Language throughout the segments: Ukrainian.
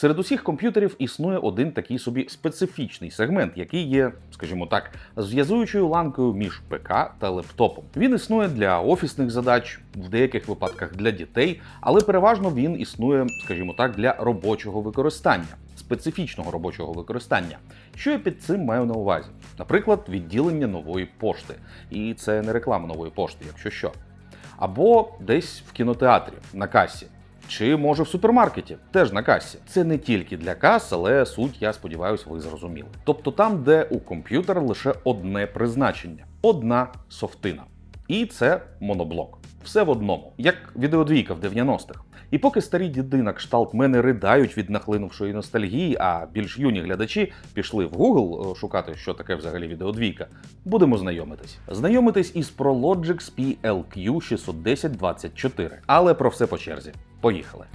Серед усіх комп'ютерів існує один такий собі специфічний сегмент, який є, скажімо так, зв'язуючою ланкою між ПК та лептопом. Він існує для офісних задач, в деяких випадках для дітей, але переважно він існує, скажімо так, для робочого використання. Специфічного робочого використання, що я під цим маю на увазі, наприклад, відділення нової пошти, і це не реклама нової пошти, якщо що, або десь в кінотеатрі на касі, чи може в супермаркеті, теж на касі. Це не тільки для кас, але суть, я сподіваюся, ви зрозуміли. Тобто там, де у комп'ютера лише одне призначення, одна софтина. І це моноблок. Все в одному, як відеодвійка в 90-х. І поки старі діди на кшталт мене придають від нахлинувшої ностальгії, а більш юні глядачі пішли в Google е, шукати, що таке взагалі відеодвійка, будемо знайомитись. Знайомитись із ProLogix PLQ 61024. Але про все по черзі. Поїхали.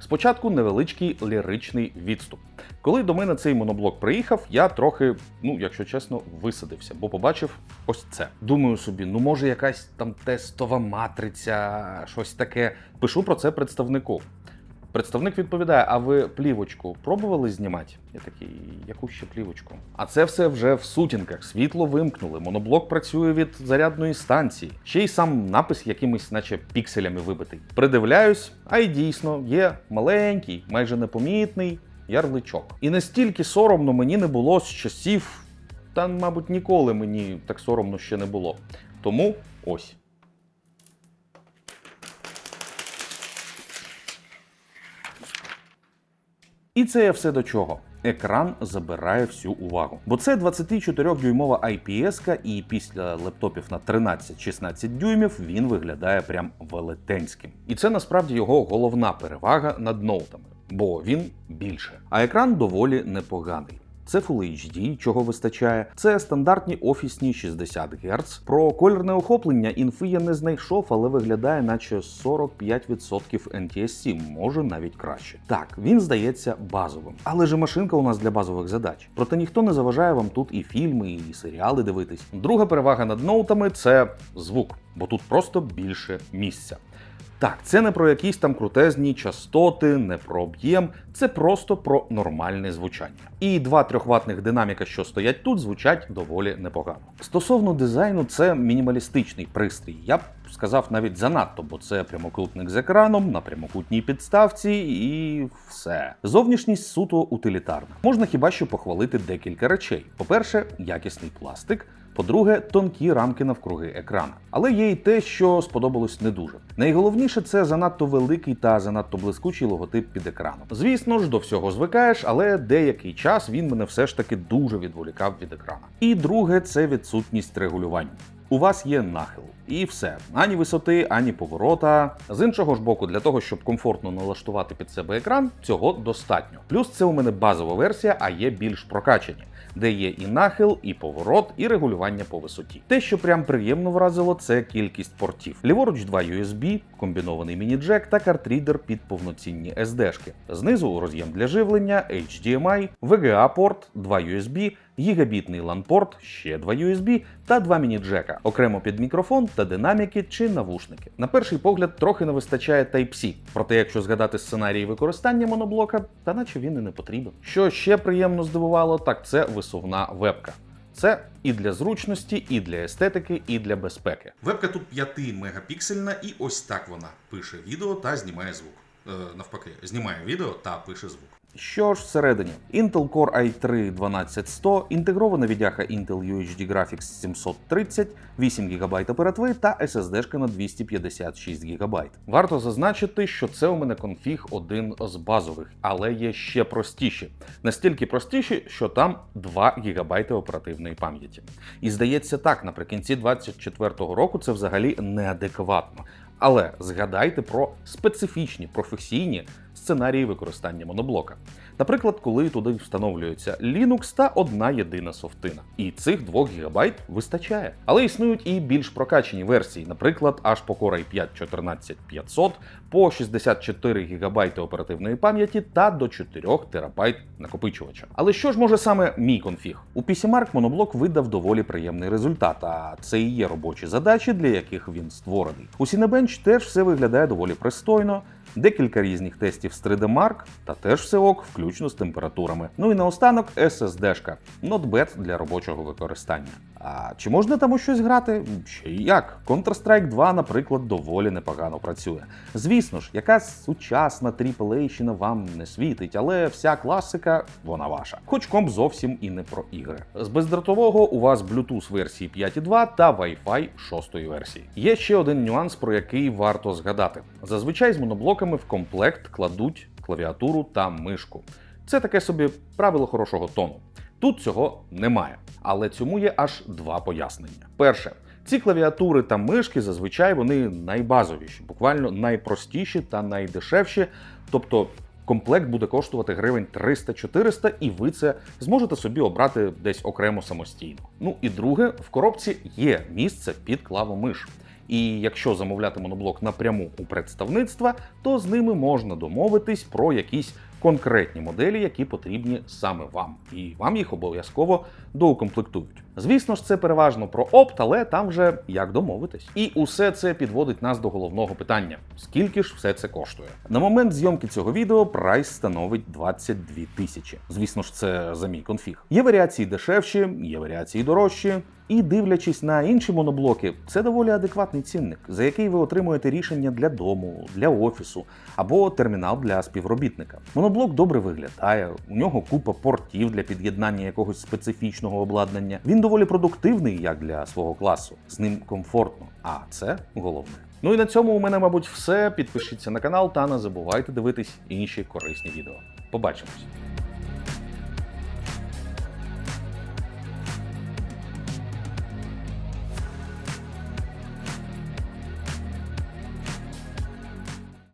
Спочатку невеличкий ліричний відступ. Коли до мене цей моноблок приїхав, я трохи, ну якщо чесно, висадився, бо побачив ось це. Думаю собі, ну може якась там тестова матриця, щось таке. Пишу про це представнику. Представник відповідає: а ви плівочку пробували знімати? Я такий, яку ще плівочку? А це все вже в сутінках. Світло вимкнули. Моноблок працює від зарядної станції. Ще й сам напис якимись, наче пікселями вибитий. Придивляюсь, а й дійсно є маленький, майже непомітний ярличок. І настільки соромно мені не було з часів, та, мабуть, ніколи мені так соромно ще не було. Тому ось. І це все до чого. Екран забирає всю увагу. Бо це 24-дюймова IPS, і після лептопів на 13-16 дюймів він виглядає прям велетенським. І це насправді його головна перевага над ноутами, бо він більше. А екран доволі непоганий. Це Full HD, чого вистачає. Це стандартні офісні 60 Гц. Про кольорне охоплення інфи я не знайшов, але виглядає, наче 45% NTSC, може навіть краще. Так, він здається базовим. Але ж машинка у нас для базових задач. Проте ніхто не заважає вам тут і фільми, і серіали дивитись. Друга перевага над ноутами це звук, бо тут просто більше місця. Так, це не про якісь там крутезні частоти, не про об'єм, це просто про нормальне звучання. І два трьохватних динаміка, що стоять тут, звучать доволі непогано. Стосовно дизайну, це мінімалістичний пристрій. Я б сказав навіть занадто, бо це прямокутник з екраном на прямокутній підставці і все. Зовнішність суто утилітарна. Можна хіба що похвалити декілька речей. По-перше, якісний пластик. По-друге, тонкі рамки навкруги екрана. Але є і те, що сподобалось не дуже. Найголовніше це занадто великий та занадто блискучий логотип під екраном. Звісно ж, до всього звикаєш, але деякий час він мене все ж таки дуже відволікав від екрана. І друге, це відсутність регулювання. У вас є нахил, і все, ані висоти, ані поворота. З іншого ж боку, для того, щоб комфортно налаштувати під себе екран, цього достатньо. Плюс це у мене базова версія, а є більш прокачані де є і нахил, і поворот, і регулювання по висоті. Те, що прям приємно вразило, це кількість портів. Ліворуч два USB, комбінований міні-джек та картрідер під повноцінні SD-шки. Знизу роз'єм для живлення, HDMI, VGA-порт, два USB, гігабітний LAN-порт, ще два USB та два міні-джека, окремо під мікрофон та динаміки чи навушники. На перший погляд трохи не вистачає Type-C, проте якщо згадати сценарії використання моноблока, та наче він і не потрібен. Що ще приємно здивувало, так це висувна вебка. Це і для зручності, і для естетики, і для безпеки. Вебка тут 5 мегапіксельна, і ось так вона пише відео та знімає звук. Е, навпаки, знімає відео та пише звук. Що ж всередині? Intel Core i3 12100, інтегрована відяха Intel UHD Graphics 730, 8 ГБ оперативи та SSD на 256 ГБ. Варто зазначити, що це у мене конфіг один з базових, але є ще простіші. Настільки простіші, що там 2 ГБ оперативної пам'яті. І здається так, наприкінці 2024 року це взагалі неадекватно. Але згадайте про специфічні професійні сценарії використання моноблока. Наприклад, коли туди встановлюється Linux та одна єдина софтина. І цих 2 ГБ вистачає. Але існують і більш прокачені версії, наприклад, аж по Core i5 14500, по 64 ГБ оперативної пам'яті та до 4 ТБ накопичувача. Але що ж може саме мій конфіг? У PCMark моноблок видав доволі приємний результат, а це і є робочі задачі, для яких він створений. У Cinebench теж все виглядає доволі пристойно. Декілька різних тестів з 3D Mark та теж все ок, включно з температурами. Ну і наостанок SSD-шка. нотбет для робочого використання. А чи можна там у щось грати? Ще й як. Counter-Strike 2, наприклад, доволі непогано працює. Звісно ж, якась сучасна AAA-щина вам не світить, але вся класика вона ваша. Хоч комп зовсім і не про ігри. З бездротового у вас Bluetooth версії 5.2 та Wi-Fi 6 версії. Є ще один нюанс, про який варто згадати. Зазвичай з моноблоками в комплект кладуть клавіатуру та мишку. Це таке собі правило хорошого тону. Тут цього немає, але цьому є аж два пояснення. Перше, ці клавіатури та мишки зазвичай вони найбазовіші, буквально найпростіші та найдешевші. Тобто комплект буде коштувати гривень 300-400, і ви це зможете собі обрати десь окремо самостійно. Ну і друге, в коробці є місце під клавомиш. І якщо замовляти моноблок напряму у представництва, то з ними можна домовитись про якісь конкретні моделі, які потрібні саме вам, і вам їх обов'язково доукомплектують. Звісно ж, це переважно про опт, але там вже як домовитись. І усе це підводить нас до головного питання: скільки ж все це коштує? На момент зйомки цього відео прайс становить 22 тисячі. Звісно ж, це за мій конфіг. Є варіації дешевші, є варіації дорожчі. І дивлячись на інші моноблоки, це доволі адекватний цінник, за який ви отримуєте рішення для дому, для офісу або термінал для співробітника. Моноблок добре виглядає, у нього купа портів для під'єднання якогось специфічного обладнання. Він доволі продуктивний як для свого класу, з ним комфортно. А це головне. Ну і на цьому у мене, мабуть, все. Підпишіться на канал та не забувайте дивитись інші корисні відео. Побачимось!